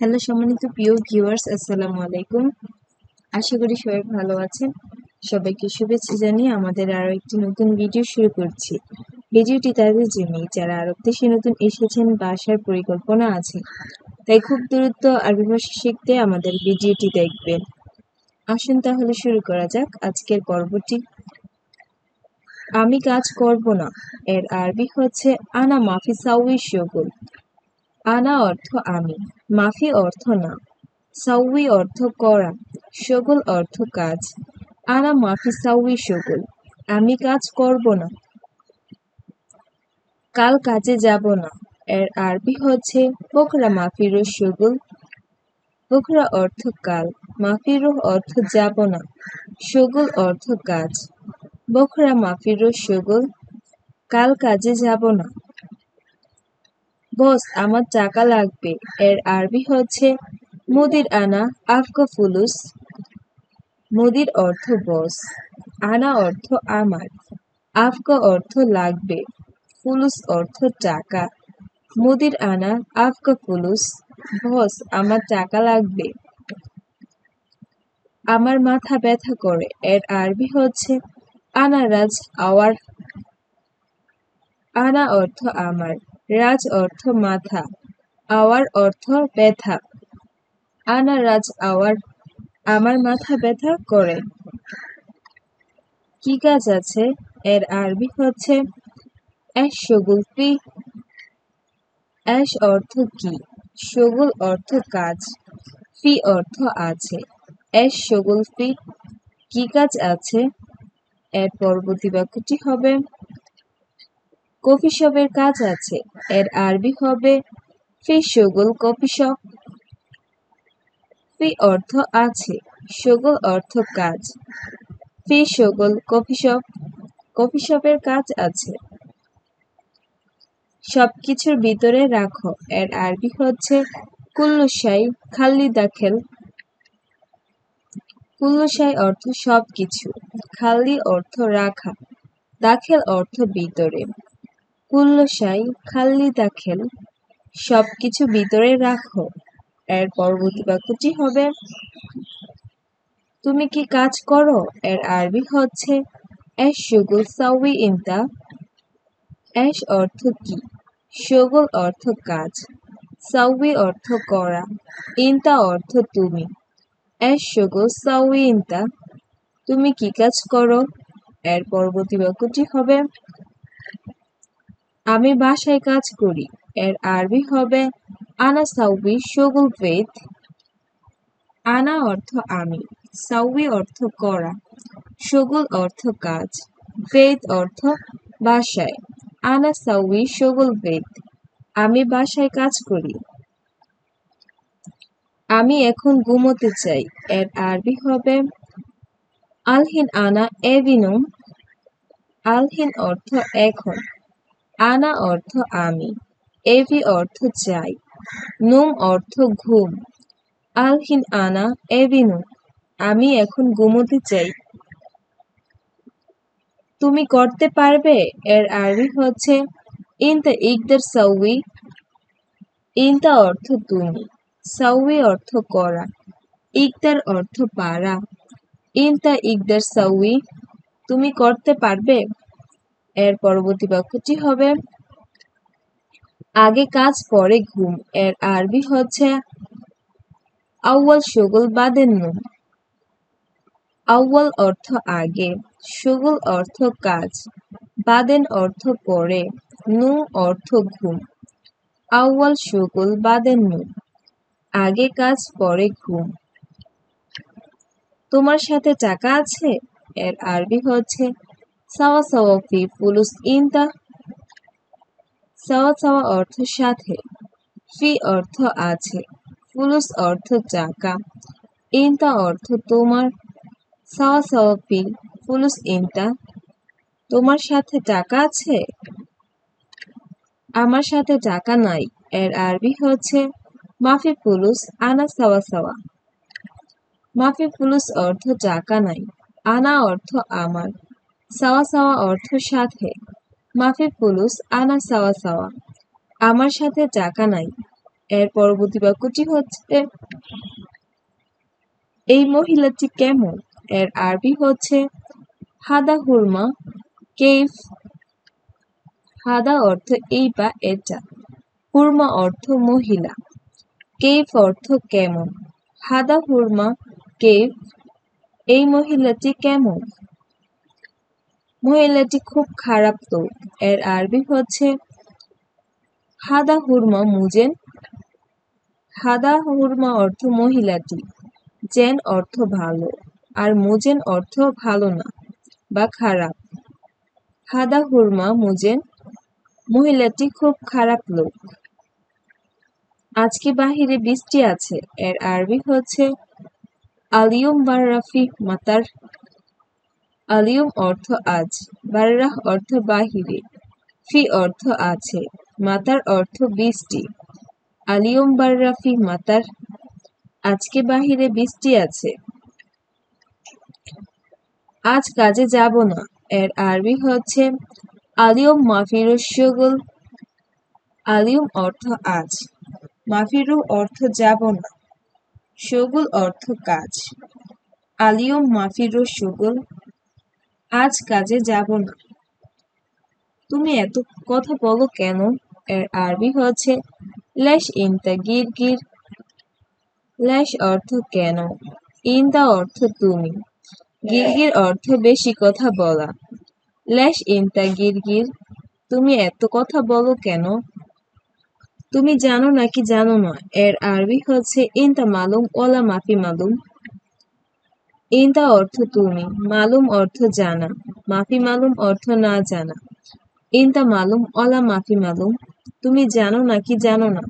Hello সম্মানিত প্রিয় viewers, আসসালামু আলাইকুম। আশা করি সবাই ভালো আছেন। সবাইকে শুভেচ্ছা জানিয়ে আমাদের আরও একটি নতুন ভিডিও শুরু করছি। ভিডিওটি তাদের জন্য যারা আরব দেশে নতুন এসেছেন বা আসার পরিকল্পনা আছে, তাই খুব দ্রুত আরবি ভাষা শিখতে আমাদের ভিডিওটি দেখবেন। আসুন তাহলে শুরু করা যাক আজকের পর্বটি। আমি কাজ করব না, এর আরবি হচ্ছে, আনা মাফি সাউই শগুল আনা অর্থ আমি, মাফি অর্থ না। সাউই অর্থ করা শগুল অর্থ কাজ। আনা মাফি সাউই শগুল আমি কাজ করব না। কাল কাজে যাব না, এর আরবি হচ্ছে, বকরা মাফিরো শগুল বকরা অর্থ কাল, মাফিরো অর্থ যাব না শগুল অর্থ কাজ। বকরা মাফিরো শগুল কাল কাজে যাব না। বস আমার টাকা লাগবে। এর আরবি হচ্ছে মুদির আনা আফকা ফুলুস মুদির অর্থ বস আনা অর্থ আমার। আফকা অর্থ লাগবে, ফুলুস অর্থ টাকা মুদির আনা আফকা ফুলুস বস আমার টাকা লাগবে। আমার মাথা ব্যথা করে। এর আরবি হচ্ছে আনা রাজ আওয়ার। আনা অর্থ আমার। রাজ অর্থ মাথা, আওয়ার অর্থ ব্যথা। আনা রাজ, আওয়ার, আমার মাথা ব্যথা করে। কি কাজ আছে? এর আরবি হচ্ছে এস সগুল ফি এস অর্থ কি? সগুল অর্থ কাজ, ফি অর্থ আছে। এস সগুল ফি, কি কাজ আছে? এর পরবর্তী বাক্যটি হবে কফি শপের কাজ আছে। এর আরবি হবে ফি সগুল কফি শপ। ফি অর্থ আছে, সগুল অর্থ কাজ। ফি সগুল কফি শপ, কফি শপের কাজ আছে। সবকিছুর ভিতরে রাখো। এর আরবি হচ্ছে কুল্লুসাই খাল্লি দাখেল। কুল্লুসাই অর্থ সবকিছু, খাল্লি অর্থ রাখা, দাখেল অর্থ ভিতরে। কুল্লুসাই খাল্লি দাখেল সবকিছু ভিতরে রাখো, এর পরবর্তী বাক্যটি হবে, তুমি কি কাজ করো? এর আরবি হচ্ছে এস সুগুল সাউই ইনতা? এস অর্থ কি? সগুল অর্থ কাজ সাউই অর্থ করা, ইনতা অর্থ তুমি। এস সগুল সাউই ইনতা? তুমি কি কাজ করো? এর পরবর্তী বাক্যটি হবে আমি বাসায় কাজ করি। এর আরবি হবে আনা সাউবি সগুল বেদ। আনা অর্থ আমি, সাউবি অর্থ করা, সগুল অর্থ কাজ, বেদ অর্থ বাসায়। আনা সাউবি সগুল বেদ। আমি বাসায় কাজ করি। আমি এখন ঘুমোতে চাই। এর আরবি হবে আলহিন আনা এভিনুম। আলহিন অর্থ এখন। আনা অর্থ আমি এভি অর্থ চাই নুম অর্থ ঘুম, আলহিন আনা এভিনু আমি এখন ঘুমোতে চাই। তুমি করতে পারবে, এর আরবি হচ্ছে, ইনতা ইকদার সাউই ইনতা অর্থ তুমি সাউই অর্থ করা ইকদার অর্থ পারা ইনতা ইকদার সাউই তুমি করতে পারবে এর পরবর্তী বাক্যটি হবে, আগে কাজ, পরে ঘুম। এর আরবি হচ্ছে, আউয়াল সুগুল বাদেন নুম আউয়াল অর্থ আগে, সুগুল অর্থ কাজ, বাদেন অর্থ পরে, নু অর্থ ঘুম। আউয়াল সুগুল বাদেন নুম আগে কাজ, পরে ঘুম। তোমার সাথে টাকা আছে? এর আরবি হচ্ছে সাওয়া ফি ফুলুস ইনতা সাওয়া সাওয়া অর্থ সাথে ফি অর্থ আছে ফুলুস অর্থ টাকা ইনতা অর্থ তোমার সাওয়া সাওয়া ফি ফুলুস ইনতা তোমার সাথে টাকা আছে আমার সাথে টাকা নাই এর আরবি হচ্ছে মাফি পুলুস আনা সাওয়া সাওয়া মাফি পুলুস অর্থ টাকা নাই আনা অর্থ আমার সাওয়া সাওয়া অর্থ সাথে। মাফি ফুলুস আনা সাওয়া সাওয়া। আমার সাথে টাকা নাই। এর পরবর্তী বাক্যটি হচ্ছে, এই মহিলাটি কেমন? এর আরবি হচ্ছে, হাদা হুরমা, কেফ। হাদা অর্থ এই বা এটা। হুরমা অর্থ মহিলা। কেফ অর্থ কেমন? হাদা হুরমা, কেফ। এই মহিলাটি কেমন? মহিলাটি খুব খারাপ তো। এর আরবি হচ্ছে, হাদা হুরমা মুজেন। হাদা হুরমা অর্থ মহিলাটি। জেন অর্থ ভালো। আর মুজেন অর্থ ভালো না বা খারাপ। হাদা হুরমা মুজেন। মহিলাটি খুব খারাপ লোক। আজকে বাহিরে বৃষ্টি আছে। এর আরবি হচ্ছে, আলিয়ম বার্রাফি মাতার আলিয়ম অর্থ আজ, বার্রাহ অর্থ বাহিরে, ফি অর্থ আছে, মাতার অর্থ বৃষ্টি। আলিয়ম বার্রাফি মাতার, আজকে বাহিরে বৃষ্টি আছে। আজ কাজে যাব না, এর আরবি হচ্ছে, আলিয়ম মাফিরুস শগুল আলিয়ম অর্থ আজ, মাফিরু অর্থ যাব না শগুল অর্থ কাজ। আলিয়ম মাফিরু শগুল আজ কাজে যাব না। তুমি এত কথা বলো কেন? এর আরবি হচ্ছে, লেশ ইনতা গির গির। লেশ অর্থ কেন? ইনতা অর্থ তুমি। গিরগির অর্থ বেশি কথা বলা। লেশ ইনতা গিরগির তুমি এত কথা বলো কেন? তুমি জানো নাকি জানো না? এর আরবি হচ্ছে, ইনতা মালুম, ওলা মাফি মালুম। ইনতা অর্থ তুমি, মালুম অর্থ জানা, মাফি মালুম অর্থ না জানা। ইনতা মালুম, অলা মাফি মালুম, তুমি জানো নাকি জানো না?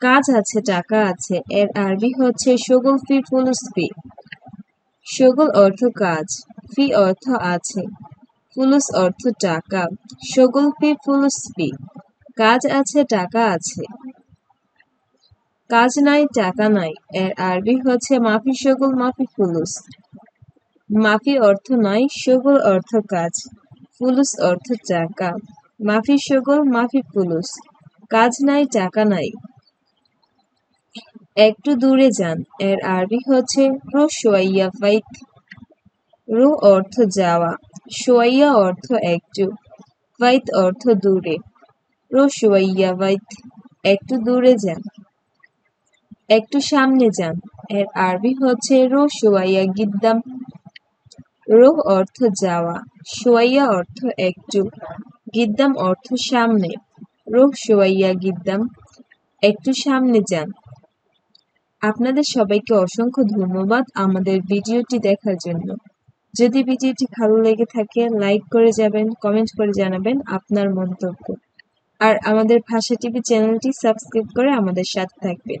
কাজ আছে, টাকা আছে, এর আরবি হচ্ছে শগুল ফি ফুলুস ফি শগুল অর্থ কাজ, ফি অর্থ আছে, ফুলুস অর্থ টাকা শগুল ফি ফুলুস ফি কাজ আছে, টাকা আছে। কাজ নাই, টাকা নাই। এর আরবি হচ্ছে মাফি শগুল মাফি ফুলুস। মাফি অর্থ নাই শগুল অর্থ কাজ। ফুলুস অর্থ টাকা। মাফি শগুল মাফি ফুলুস। কাজ নাই, টাকা নাই। একটু দূরে যান। এর আরবি হচ্ছে রো সোয়াইয়া ফাইত রু অর্থ যাওয়া। সোয়াইয়া অর্থ একটু। ফাইত অর্থ দূরে। রো সোয়াইয়া ফাইত একটু দূরে যান। একটু সামনে যান। এর আরবি হচ্ছে রো সোয়াইয়া গিদ্দাম। রো অর্থ যাওয়া, সোয়াইয়া অর্থ একটু। গিদ্দাম অর্থ সামনে। রো সোয়াইয়া, গিদ্দাম, একটু সামনে যান। আপনাদের সবাইকে অসংখ্য ধন্যবাদ আমাদের ভিডিওটি দেখার জন্য। যদি ভিডিওটি ভালো লেগে থাকে, লাইক করে যাবেন, কমেন্ট করে জানাবেন আপনার মন্তব্য। আর আমাদের ভাষা টিভি চ্যানেলটি সাবস্ক্রাইব করে আমাদের সাথে থাকবেন।